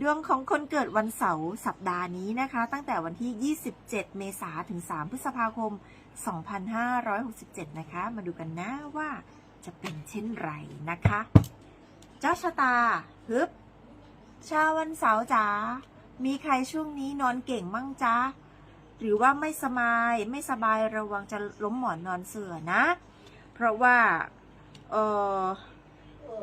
ดวงของคนเกิดวันเสาร์สัปดาห์นี้นะคะ ตั้งแต่วันที่ 27 เมษายนถึง 3 พฤษภาคม 2567 นะคะ มาดูกันนะว่าจะเป็นเช่นไรนะคะ เจ้าชะตาฮึบชาววันเสาร์จ๋ามีใครช่วงนี้นอนเก่งมั่งจ๊ะหรือว่าไม่สบายไม่สบายระวังจะล้มหมอนนอนเสื่อนะ เพราะว่าเออ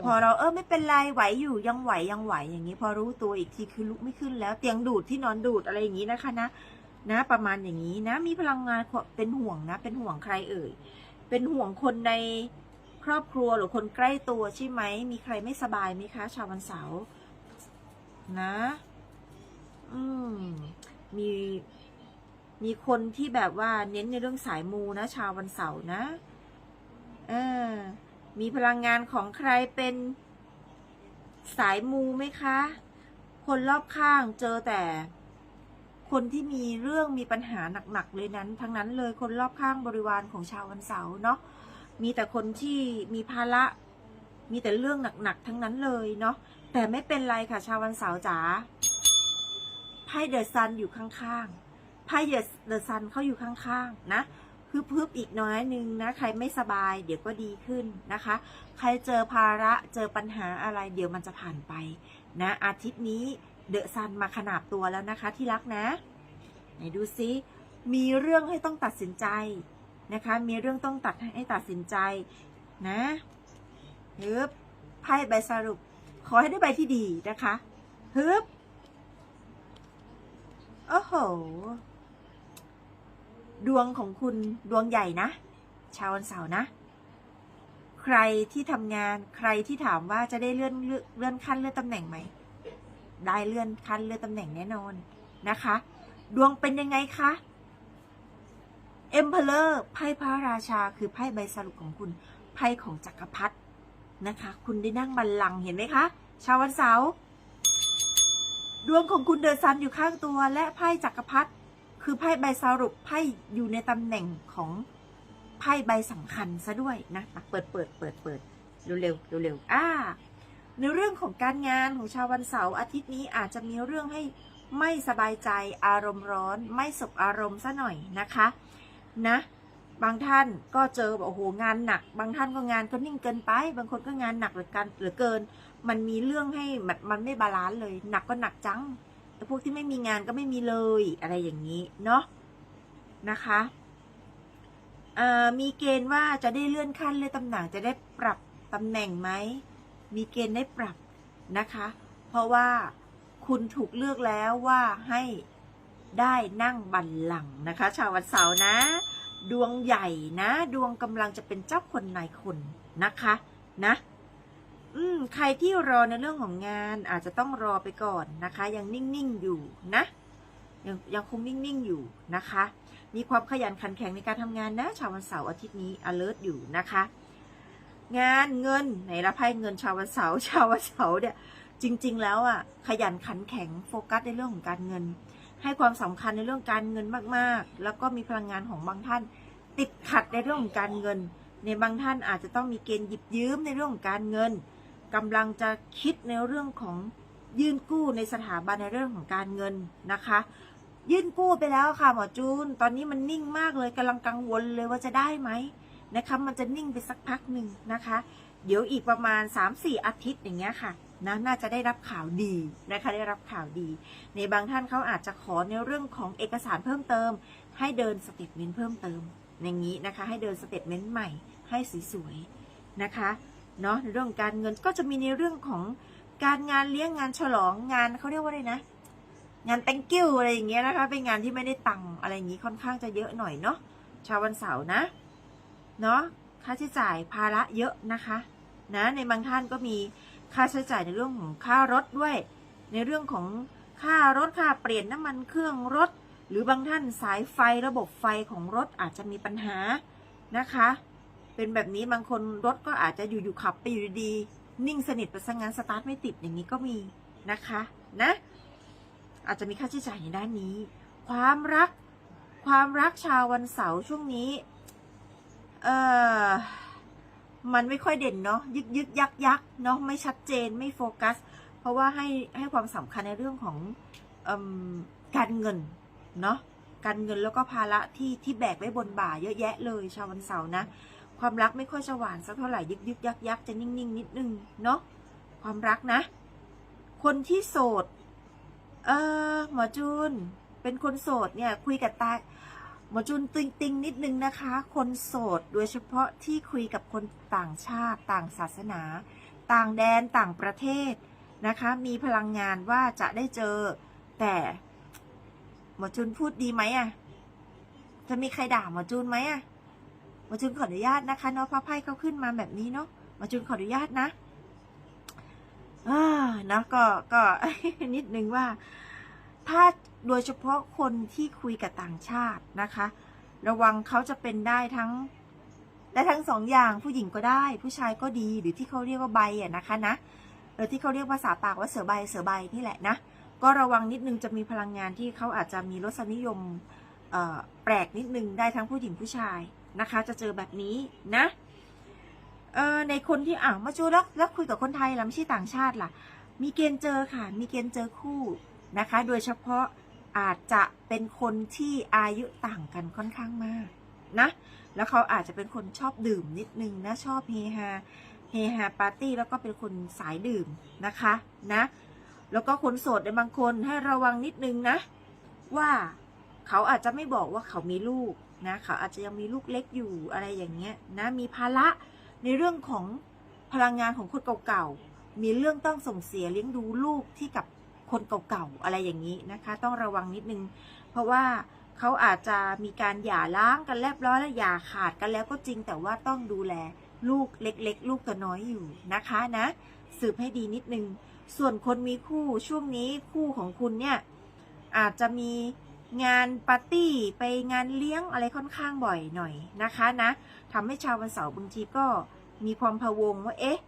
พอเราเออไม่เป็นไรไหวอยู่ยังไหวยังไหวอย่างนี้ พอรู้ตัวอีกทีคือลุกไม่ขึ้นแล้ว เตียงดูดที่นอนดูดอะไรอย่างนี้นะคะนะนะ ประมาณอย่างนี้นะ มีพลังงานเป็นห่วงนะ เป็นห่วงใครเอ่ย เป็นห่วงคนในครอบครัวหรือคนใกล้ตัวใช่ไหม มีใครไม่สบายไหมคะ ชาววันเสาร์นะ อืม มีมีคนที่แบบว่าเน้นในเรื่องสายมูนะ ชาววันเสาร์นะ เออ มีพลังงานของใครเป็นสายมูไหมคะ คนรอบข้างเจอแต่ คนที่มีเรื่องมีปัญหาหนักๆเลยนั้น ทั้งนั้นเลยคนรอบข้างบริวารของชาววันเสาร์เนาะมีแต่คนที่มีภาระ มีแต่เรื่องหนักๆทั้งนั้นเลยเนาะแต่ไม่เป็นไรค่ะชาววันเสาร์จ๋าไพ่เดอะซันอยู่ข้างๆไพ่เดอะซันเขาอยู่ข้างๆนะ พึบๆอีกน้อยนึงนะใครไม่สบายเดี๋ยวก็ดีขึ้นนะคะ ใครเจอภาระเจอปัญหาอะไรเดี๋ยวมันจะผ่านไปนะอาทิตย์นี้เดอะซันมาขนาบตัวแล้วนะคะที่รักนะไหนดูซิมีเรื่องให้ต้องตัดสินใจนะคะ มีเรื่องต้องตัดให้ตัดสินใจนะฮึบไพ่ใบสรุป ขอให้ได้ใบที่ดีนะคะฮึบโอ้โห ดวงของคุณดวงใหญ่นะ ชาววันเสาร์นะ ใครที่ทำงานใครที่ถามว่าจะได้เลื่อนเลื่อนขั้นเลื่อนตำแหน่งไหมได้เลื่อนขั้นเลื่อนตำแหน่งแน่นอนนะคะ ดวงเป็นยังไงคะ Emperor ไพ่พระราชาคือไพ่ใบสรุปของคุณไพ่ของจักรพรรดินะคะ คุณได้นั่งบัลลังก์เห็นไหมคะ ชาววันเสาร์ดวงของคุณเดอะซันอยู่ข้างตัวและไพ่จักรพรรดิ คือไพ่ใบสรุปไพ่อยู่ในตำแหน่งของไพ่ใบสำคัญซะด้วยนะเปิดเปิดเปิดเปิดเร็วเร็วเร็วเร็วอ่าในเรื่องของการงานของชาววันเสาร์อาทิตย์นี้อาจจะมีเรื่องให้ไม่สบายใจอารมณ์ร้อน ไม่สบอารมณ์ซะหน่อยนะคะนะบางท่านก็เจอแบบโอ้โหงานหนัก บางท่านก็งานก็นิ่งเกินไป บางคนก็งานหนักเหลือกันเหลือเกิน มันมีเรื่องให้แบบมันไม่บาลานซ์เลย หนักก็หนักจัง พวกที่ไม่มีงานก็ไม่มีเลยอะไรอย่างนี้เนาะนะคะมีเกณฑ์ว่าจะได้เลื่อนขั้นเลื่อนตำแหน่งจะได้ปรับตำแหน่งไหมมีเกณฑ์ได้ปรับนะคะ เพราะว่าคุณถูกเลือกแล้วว่าให้ได้นั่งบัลลังก์นะคะ ชาววันเสาร์นะ ดวงใหญ่นะ ดวงกำลังจะเป็นเจ้าคนนายคนนะคะ นะ อืมใครที่รอในเรื่องของงานอาจจะต้องรอไปก่อนนะคะ ยังนิ่งๆอยู่นะ ยังยังคงนิ่งๆอยู่นะคะ มีความขยันขันแข็งในการทำงานนะชาววันเสาร์อาทิตย์นี้ alert อยู่นะคะ งานเงินไหนละไพ่เงินชาววันเสาร์ชาววันเสาร์เนี่ยจริง ๆ แล้วอะขยันขันแข็งโฟกัสในเรื่องของการเงิน ให้ความสำคัญในเรื่องการเงินมากๆ แล้วก็มีพลังงานของบางท่าน ติดขัดในเรื่องของการเงิน ในบางท่านอาจจะต้องมีเกณฑ์หยิบยืมในเรื่องของการเงิน กำลังจะคิดในเรื่องของยื่นกู้ในสถาบันในเรื่องของการเงินนะคะ ยื่นกู้ไปแล้วค่ะหมอจูน ตอนนี้มันนิ่งมากเลยกำลังกังวลเลยว่าจะได้ไหมนะคะมันจะนิ่งไปสักพักหนึ่งนะคะ เดี๋ยวอีกประมาณ 3-4 อาทิตย์อย่างเงี้ยค่ะนะน่าจะได้รับข่าวดีนะคะได้รับข่าวดี ในบางท่านเขาอาจจะขอในเรื่องของเอกสารเพิ่มเติม ให้เดินสเตทเมนต์เพิ่มเติม อย่างนี้นะคะ ให้เดินสเตทเมนต์ใหม่ให้สวยๆนะคะ เนาะเรื่องการเงินก็จะมีในเรื่องของการงานเลี้ยงงานฉลองงานเขาเรียกว่าอะไรนะ งาน thank you อะไรอย่างเงี้ยนะคะ เป็นงานที่ไม่ได้ตังอะไรอย่างงี้ค่อนข้างจะเยอะหน่อยเนาะชาววันเสาร์นะเนาะค่าใช้จ่ายภาระเยอะนะคะ นะ ในบางท่านก็มีค่าใช้จ่ายในเรื่องของค่ารถด้วย ในเรื่องของค่ารถค่าเปลี่ยนน้ำมันเครื่องรถ หรือบางท่านสายไฟระบบไฟของรถอาจจะมีปัญหานะคะ เป็นแบบนี้บางคนรถก็อาจจะอยู่ๆขับไปอยู่ดี นิ่งสนิทปซะงั้นสตาร์ทไม่ติดอย่างนี้ก็มีนะคะนะอาจจะมีค่าใช้จ่ายในด้านนี้ ความรัก ความรักชาววันเสาร์ช่วงนี้ เออมันไม่ค่อยเด่นเนาะยึกยึกยักยักเนาะไม่ชัดเจนไม่โฟกัส เพราะว่าให้ให้ความสำคัญในเรื่องของอการเงินเนาะการเงินแล้วก็ภาระที่ที่แบกไว้บนบ่าเยอะแยะเลยชาววันเสาร์นะ ความรักไม่ค่อยจะหวานสักเท่าไหร่ยึกยึกยักยักจะนิ่งๆนิดนึงเนาะความรักนะ คนที่โสด เออหมอจูน เป็นคนโสดเนี่ย คุยกับตาหมอจูนติงติงนิดนึงนะคะ คนโสดโดยเฉพาะที่คุยกับคนต่างชาติ ต่างศาสนา ต่างแดนต่างประเทศนะคะ มีพลังงานว่าจะได้เจอ แต่หมอจูนพูดดีไหมอะ่ะ จะมีใครด่าหมอจูนไหมอะ่ะ มอจูนขออนุญาตนะคะเนาะพระไพ่เขาขึ้นมาแบบนี้เนาะมอจูนขออนุญาตนะอ่านะก็ก็นิดนึงว่า ถ้าโดยเฉพาะคนที่คุยกับต่างชาตินะคะ ระวังเขาจะเป็นได้ทั้งได้ทั้งสองอย่างผู้หญิงก็ได้ ผู้ชายก็ดีหรือที่เขาเรียกว่าใบอะนะคะนะเออที่เขาเรียกภาษาปากว่าเสือใบเสือใบนี่แหละนะก็ระวังนิดนึงจะมีพลังงานที่เขาอาจจะมีรสนิยมแปลกนิดนึงได้ทั้งผู้หญิงผู้ชาย นะคะ จะเจอแบบนี้นะเออในคนที่อ่าวมาจูแล้วแล้วคุยกับคนไทยล่ะไม่ใช่ต่างชาติล่ะ มีเกณฑ์เจอค่ะ มีเกณฑ์เจอคู่นะคะ โดยเฉพาะอาจจะเป็นคนที่อายุต่างกันค่อนข้างมากนะ แล้วเขาอาจจะเป็นคนชอบดื่มนิดนึงนะ ชอบเฮฮา เฮฮาปาร์ตี้แล้วก็เป็นคนสายดื่มนะคะนะ แล้วก็คนโสดในบางคนให้ระวังนิดนึงนะ ว่าเขาอาจจะไม่บอกว่าเขามีลูก นะเขาอาจจะยังมีลูกเล็กอยู่อะไรอย่างเงี้ยนะมีภาระในเรื่องของพลังงานของคนเก่าๆมีเรื่องต้องส่งเสียเลี้ยงดูลูกที่กับคนเก่าๆอะไรอย่างนี้นะคะ ต้องระวังนิดนึง เพราะว่าเขาอาจจะมีการหย่าร้างกันเรียบร้อยแล้วหย่าขาดกันแล้วก็จริงแต่ว่าต้องดูแลลูกเล็ก ๆ ลูกตัวน้อยอยู่นะคะนะ สืบให้ดีนิดนึง ส่วนคนมีคู่ช่วงนี้คู่ของคุณเนี่ยอาจจะมี งานปาร์ตี้ไปงานเลี้ยงอะไรค่อนข้างบ่อยหน่อยนะคะนะทำให้ชาววันเสาร์บางทีก็มีความพะวงว่าเอ๊ะ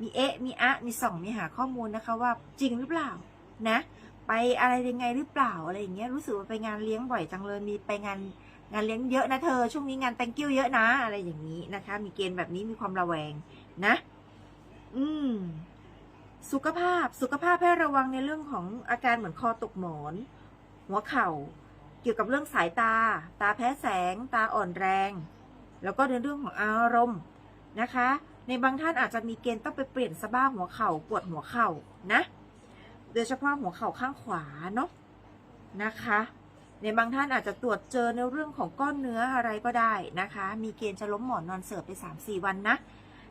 มีเอ๊ะ มีอะมีส่อง มีหาข้อมูลนะคะว่าจริงหรือเปล่านะ ไปอะไรยังไงหรือเปล่าอะไรอย่างเงี้ยรู้สึกว่าไปงานเลี้ยงบ่อยจังเลยมีไปงานงานเลี้ยงเยอะนะเธอ ช่วงนี้งาน thank you เยอะนะ อะไรอย่างนี้นะคะ มีเกณฑ์แบบนี้มีความระแวงนะ อืม สุขภาพสุขภาพให้ระวังในเรื่องของอาการเหมือนคอตกหมอน หัวเข่า เกี่ยวกับเรื่องสายตา ตาแพ้แสง ตาอ่อนแรง แล้วก็ในเรื่องของอารมณ์นะคะ ในบางท่านอาจจะมีเกณฑ์ต้องไปเปลี่ยนสะบ้าหัวเข่าปวดหัวเข่านะ โดยเฉพาะหัวเข่าข้างขวาเนาะนะคะ ในบางท่านอาจจะตรวจเจอในเรื่องของก้อนเนื้ออะไรก็ได้นะคะ มีเกณฑ์จะล้มหมอนนอนเสิร์ฟไป 3-4 วันนะ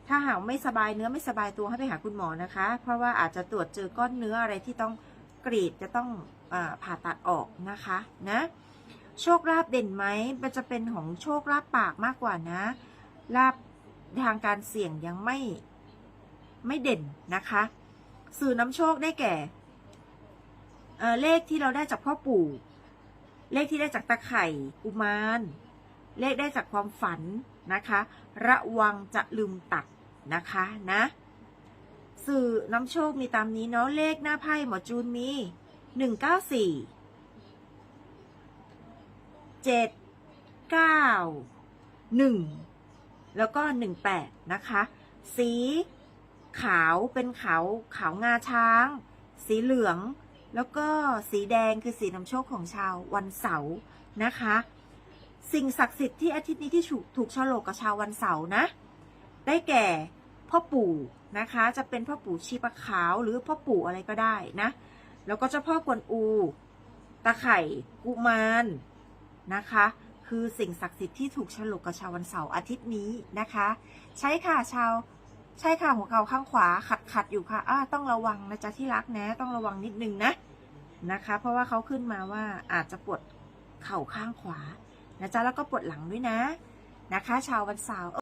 ถ้าหากไม่สบายเนื้อไม่สบายตัวให้ไปหาคุณหมอนะคะ เพราะว่าอาจจะตรวจเจอก้อนเนื้ออะไรที่ต้องกรีดจะต้อง ผ่าตัดออกนะคะนะโชคลาภเด่นไหมมันจะเป็นของโชคลาภปากมากกว่านะลาภทางการเสี่ยงยังไม่ไม่เด่นนะคะ สื่อน้ำโชคได้แก่เเลขที่เราได้จากพ่อปู่ เลขที่ได้จากตะไข่กุมาร เลขได้จากความฝันนะคะ ระวังจะลืมตัดนะคะนะ สื่อน้ำโชคมีตามนี้เนาะเลขหน้าไพ่หมอจูนมี หนึ่งเก้าสี่เจ็ดเก้าหนึ่งแล้วก็หนึ่งแปดนะคะ สีขาวเป็นขาวขาวงาช้าง สีเหลือง แล้วก็สีแดงคือสีนำโชคของชาววันเสาร์นะคะ สิ่งศักดิ์สิทธิ์ที่อาทิตย์นี้ที่ถูกถูกฉลกกับชาววันเสาร์นะ ได้แก่พ่อปู่นะคะ จะเป็นพ่อปู่ชีปะขาวหรือพ่อปู่อะไรก็ได้นะ แล้วก็เจ้าพ่อกวนอู ตะไข่กุมารนะคะ คือสิ่งศักดิ์สิทธิ์ที่ถูกฉลกกับชาววันเสาร์อาทิตย์นี้นะคะ ใช่ค่ะชาวใช่ค่ะหัวเข่าข้างขวาขัดขัดอยู่ค่ะอ่าต้องระวังนะจ๊ะที่รักนะ ต้องระวังนิดนึงนะนะคะ เพราะว่าเขาขึ้นมาว่าอาจจะปวดเข่าข้างขวานะจ๊ะแล้วก็ปวดหลังด้วยนะนะคะ ชาววันเสาร์